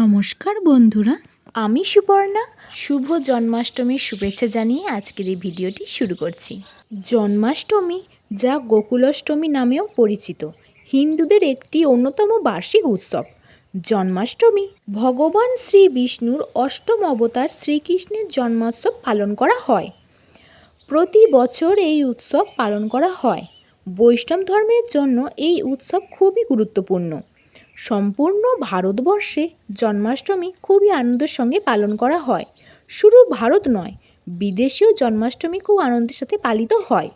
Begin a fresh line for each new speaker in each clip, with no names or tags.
নমস্কার বন্ধুরা আমি সুপর্ণা শুভ জন্মাষ্টমীর শুভেচ্ছা জানিয়ে আজকের এই ভিডিওটি শুরু করছি জন্মাষ্টমী যা গোকুলাষ্টমী নামেও পরিচিত হিন্দুদের একটি অন্যতম বার্ষিক উৎসব জন্মাষ্টমী ভগবান শ্রী বিষ্ণুর অষ্টম অবতার শ্রীকৃষ্ণের জন্মোৎসব পালন করা হয় প্রতি বছর এই উৎসব পালন করা হয় বৈষ্ণব ধর্মের জন্য এই উৎসব খুবই গুরুত্বপূর্ণ সম্পূর্ণ ভারতবর্ষে জন্মাষ্টমী খুবই আনন্দের সঙ্গে পালন করা হয় শুধু ভারত নয় বিদেশেও জন্মাষ্টমী খুব আনন্দের সাথে পালিত হয়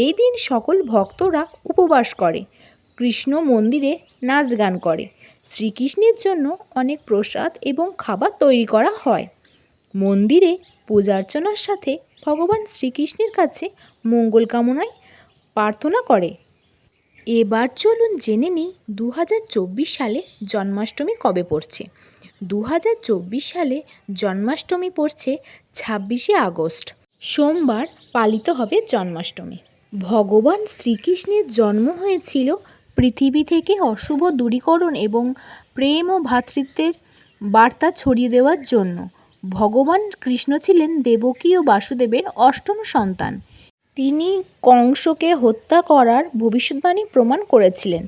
এই দিন সকল ভক্তরা উপবাস করে কৃষ্ণ মন্দিরে নাচ গান করে শ্রীকৃষ্ণের জন্য অনেক প্রসাদ এবং খাবার তৈরি করা হয় মন্দিরে পূজার্চনার সাথে ভগবান শ্রীকৃষ্ণের কাছে মঙ্গল কামনায় প্রার্থনা করে এবার চলুন জেনে নিই দু সালে জন্মাষ্টমী কবে পড়ছে দু সালে জন্মাষ্টমী পড়ছে ছাব্বিশে আগস্ট সোমবার পালিত হবে জন্মাষ্টমী ভগবান শ্রীকৃষ্ণের জন্ম হয়েছিল পৃথিবী থেকে অশুভ দূরীকরণ এবং প্রেম ও ভ্রাতৃত্বের বার্তা ছড়িয়ে দেওয়ার জন্য ভগবান কৃষ্ণ ছিলেন দেবকী ও বাসুদেবের অষ্টম সন্তান তিনি কংসকে হত্যা করার ভবিষ্যদ্বাণী প্রমাণ করেছিলেন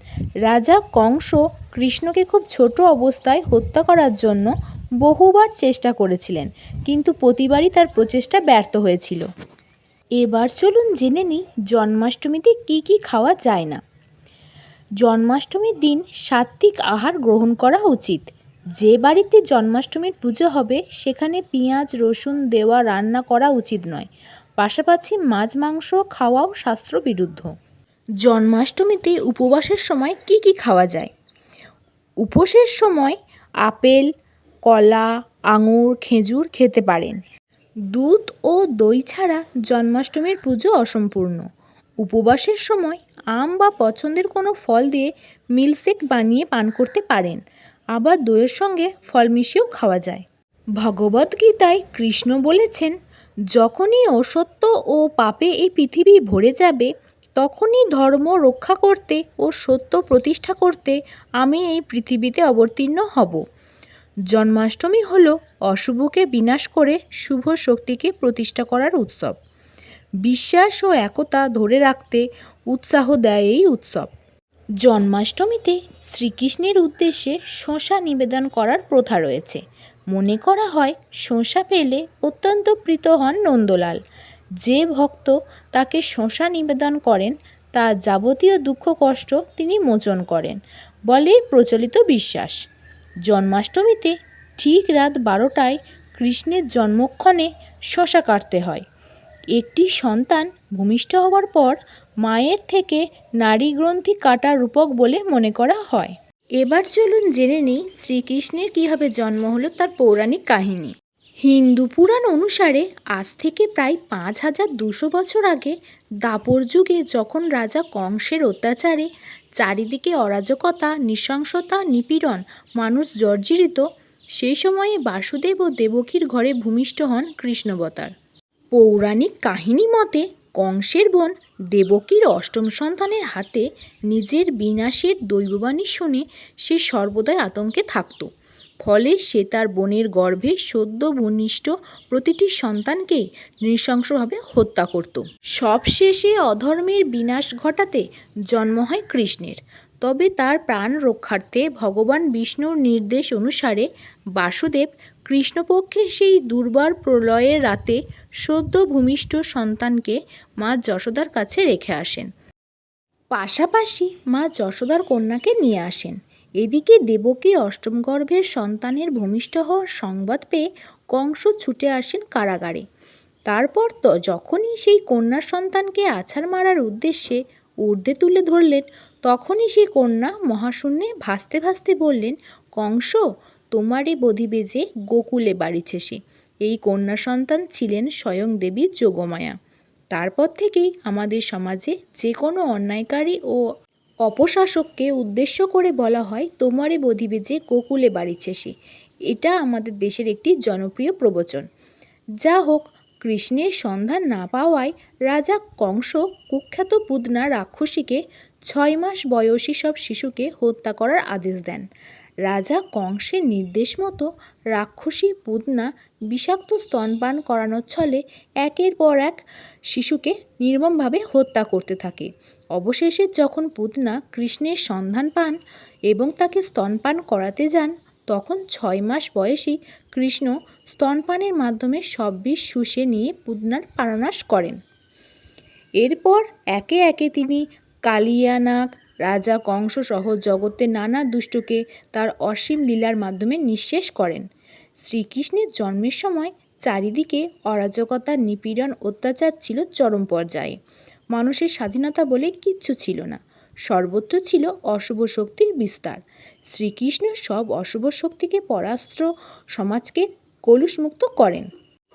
রাজা কংস কৃষ্ণকে খুব ছোট অবস্থায় হত্যা করার জন্য বহুবার চেষ্টা করেছিলেন কিন্তু প্রতিবারই তার প্রচেষ্টা ব্যর্থ হয়েছিল এবার চলুন জেনে নিই জন্মাষ্টমীতে কি কি খাওয়া যায় না জন্মাষ্টমীর দিন সাত্বিক আহার গ্রহণ করা উচিত যে বাড়িতে জন্মাষ্টমীর পুজো হবে সেখানে পেঁয়াজ রসুন দেওয়া রান্না করা উচিত নয় পাশাপাশি মাছ মাংস খাওয়াও শাস্ত্র বিরুদ্ধ জন্মাষ্টমীতে উপবাসের সময় কি কি খাওয়া যায় উপোসের সময় আপেল কলা আঙুর খেজুর খেতে পারেন দুধ ও দই ছাড়া জন্মাষ্টমীর পুজো অসম্পূর্ণ উপবাসের সময় আম বা পছন্দের কোনো ফল দিয়ে মিল্কশেক বানিয়ে পান করতে পারেন আবার দইয়ের সঙ্গে ফল মিশিয়েও খাওয়া যায় ভগবদ্গীতায় কৃষ্ণ বলেছেন যখনই অসত্য ও পাপে এই পৃথিবী ভরে যাবে তখনই ধর্ম রক্ষা করতে ও সত্য প্রতিষ্ঠা করতে আমি এই পৃথিবীতে অবতীর্ণ হব জন্মাষ্টমী হল অশুভকে বিনাশ করে শুভ শক্তিকে প্রতিষ্ঠা করার উৎসব বিশ্বাস ও একতা ধরে রাখতে উৎসাহ দেয় এই উৎসব জন্মাষ্টমীতে শ্রীকৃষ্ণের উদ্দেশ্যে শশা নিবেদন করার প্রথা রয়েছে মনে করা হয় শোঁসা পেলে অত্যন্ত প্রীত হন নন্দলাল যে ভক্ত তাকে শোঁসা নিবেদন করেন তা যাবতীয় দুঃখ কষ্ট তিনি মোচন করেন বলে প্রচলিত বিশ্বাস জন্মাষ্টমীতে ঠিক রাত বারোটায় কৃষ্ণের জন্মক্ষণে শশা কাটতে হয় একটি সন্তান ভূমিষ্ঠ হওয়ার পর মায়ের থেকে নারী গ্রন্থি কাটা রূপক বলে মনে করা হয় এবার চলুন জেনে নিই শ্রীকৃষ্ণের কীভাবে জন্ম হলো তার পৌরাণিক কাহিনী হিন্দু পুরাণ অনুসারে আজ থেকে প্রায় পাঁচ হাজার দুশো বছর আগে দাপর যুগে যখন রাজা কংসের অত্যাচারে চারিদিকে অরাজকতা নৃশংসতা নিপীড়ন মানুষ জর্জরিত সেই সময়ে বাসুদেব ও দেবকীর ঘরে ভূমিষ্ঠ হন কৃষ্ণবতার পৌরাণিক কাহিনী মতে কংসের বোন দেবকীর অষ্টম সন্তানের হাতে নিজের বিনাশের দৈববাণী শুনে সে সর্বদাই আতঙ্কে থাকত ফলে সে তার বোনের গর্ভে সদ্য ভূনিষ্ঠ প্রতিটি সন্তানকে নৃশংসভাবে হত্যা করত সবশেষে অধর্মের বিনাশ ঘটাতে জন্ম হয় কৃষ্ণের তবে তার প্রাণ রক্ষার্থে ভগবান বিষ্ণুর নির্দেশ অনুসারে বাসুদেব কৃষ্ণপক্ষের সেই দুর্বার প্রলয়ের রাতে সদ্য ভূমিষ্ঠ সন্তানকে মা যশোদার কাছে রেখে আসেন পাশাপাশি মা যশোদার কন্যাকে নিয়ে আসেন এদিকে দেবকীর অষ্টম গর্ভের সন্তানের ভূমিষ্ঠ হওয়ার সংবাদ পেয়ে কংস ছুটে আসেন কারাগারে তারপর তো যখনই সেই কন্যা সন্তানকে আছাড় মারার উদ্দেশ্যে উর্দে তুলে ধরলেন তখনই সেই কন্যা মহাশূন্যে ভাসতে ভাসতে বললেন কংস তোমারই বধি বেজে গোকুলে বাড়ি সে এই কন্যা সন্তান ছিলেন স্বয়ং দেবী যোগমায়া তারপর থেকেই আমাদের সমাজে যে কোনো অন্যায়কারী ও অপশাসককে উদ্দেশ্য করে বলা হয় তোমারই বধি বেজে গোকুলে বাড়ি সে এটা আমাদের দেশের একটি জনপ্রিয় প্রবচন যা হোক কৃষ্ণের সন্ধান না পাওয়ায় রাজা কংস কুখ্যাত পুদনা রাক্ষসীকে ছয় মাস বয়সী সব শিশুকে হত্যা করার আদেশ দেন রাজা কংসের নির্দেশ মতো রাক্ষসী পুদনা বিষাক্ত স্তনপান করানোর ছলে একের পর এক শিশুকে নির্মমভাবে হত্যা করতে থাকে অবশেষে যখন পুদনা কৃষ্ণের সন্ধান পান এবং তাকে স্তনপান করাতে যান তখন ছয় মাস বয়সী কৃষ্ণ স্তনপানের মাধ্যমে সব বিষ শুষে নিয়ে পুদনার পারানাশ করেন এরপর একে একে তিনি কালিয়ানাগ রাজা কংস সহ জগতের নানা দুষ্টকে তার অসীম লীলার মাধ্যমে নিঃশেষ করেন শ্রীকৃষ্ণের জন্মের সময় চারিদিকে অরাজকতা নিপীড়ন অত্যাচার ছিল চরম পর্যায়ে মানুষের স্বাধীনতা বলে কিচ্ছু ছিল না সর্বত্র ছিল অশুভ শক্তির বিস্তার শ্রীকৃষ্ণ সব অশুভ শক্তিকে পরাস্ত্র সমাজকে কলুষমুক্ত করেন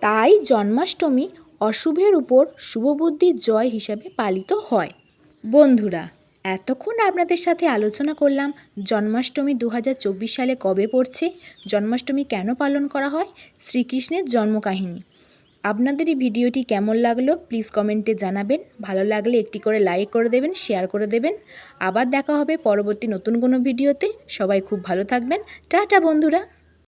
তাই জন্মাষ্টমী অশুভের উপর শুভবুদ্ধির জয় হিসাবে পালিত হয় বন্ধুরা এতক্ষণ আপনাদের সাথে আলোচনা করলাম জন্মাষ্টমী দু সালে কবে পড়ছে জন্মাষ্টমী কেন পালন করা হয় শ্রীকৃষ্ণের জন্মকাহিনী আপনাদের এই ভিডিওটি কেমন লাগলো প্লিজ কমেন্টে জানাবেন ভালো লাগলে একটি করে লাইক করে দেবেন শেয়ার করে দেবেন আবার দেখা হবে পরবর্তী নতুন কোনো ভিডিওতে সবাই খুব ভালো থাকবেন টাটা বন্ধুরা